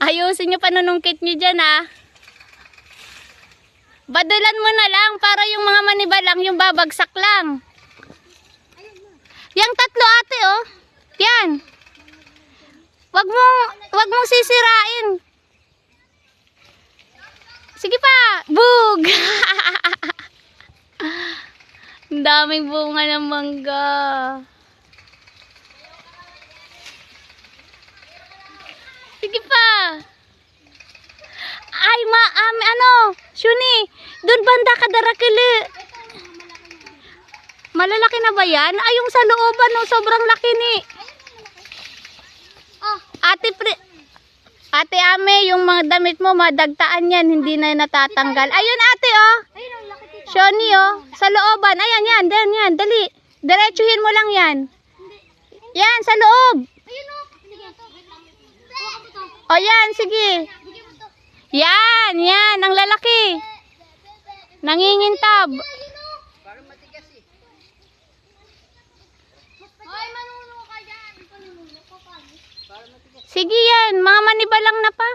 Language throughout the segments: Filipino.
Ayusin nyo panunungkit nyo dyan ah. Badulan mo na lang para yung mga maniba lang yung babagsak lang. Yang tatlo ate oh. Yan. Wag mong, wag mong sisirain. Sige pa. Bug. Ang daming bunga ng mangga. Sige pa. Ma, am, ano, Shuni, doon banda ka darakili. Malalaki na ba yan? Ay, yung sa looban, no, sobrang laki ni. Ate, pre, ate Ame, yung mga damit mo, madagtaan yan, hindi na natatanggal. Ayun, ate, oh. Shoni, oh. Sa looban. Ayan, yan, yan, yan. Dali. Diretsuhin mo lang yan. Yan, sa loob. Ayun o. Sige. Hawakan mo to. O, yan, sige. Yan, yan, ang lalaki. Nangingintab. Ayun o. Ay, manuno ka dyan. Panununo ka pa. Sige yan, mga maniba lang na pa.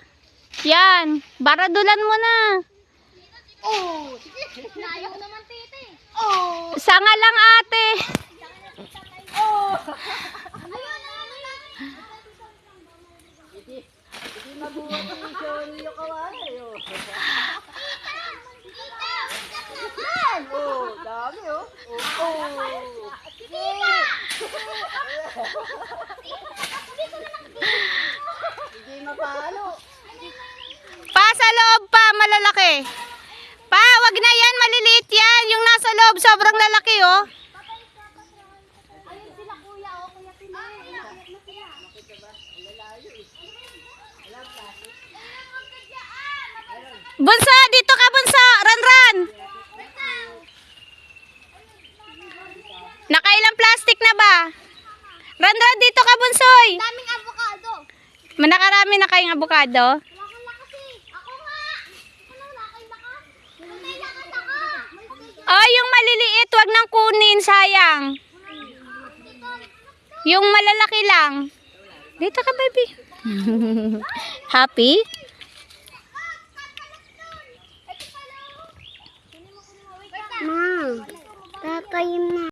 Yan, baradulan mo na. Oh. Naayaw naman tita eh. Oh. Sanga lang ate. Oh. Ayun na. Oh, dami oh. Oh. Hindi mapalo. Pa sa loob pa, malalaki. Pa, wag na yan, maliliit yan. Yung nasa loob, sobrang lalaki oh. Ayun sila kuya o. Kuya Pinoy. Bunso, dito ka bunso. Ran, ran. Nakailang plastic na ba? Ran, ran, dito ka bunsoy. Daming avocado. Nakarami na kayong ako. Ay, yung maliliit, wag nang kunin, sayang. Yung malalaki lang. Dito ka, baby. Happy? Ma, kakain na.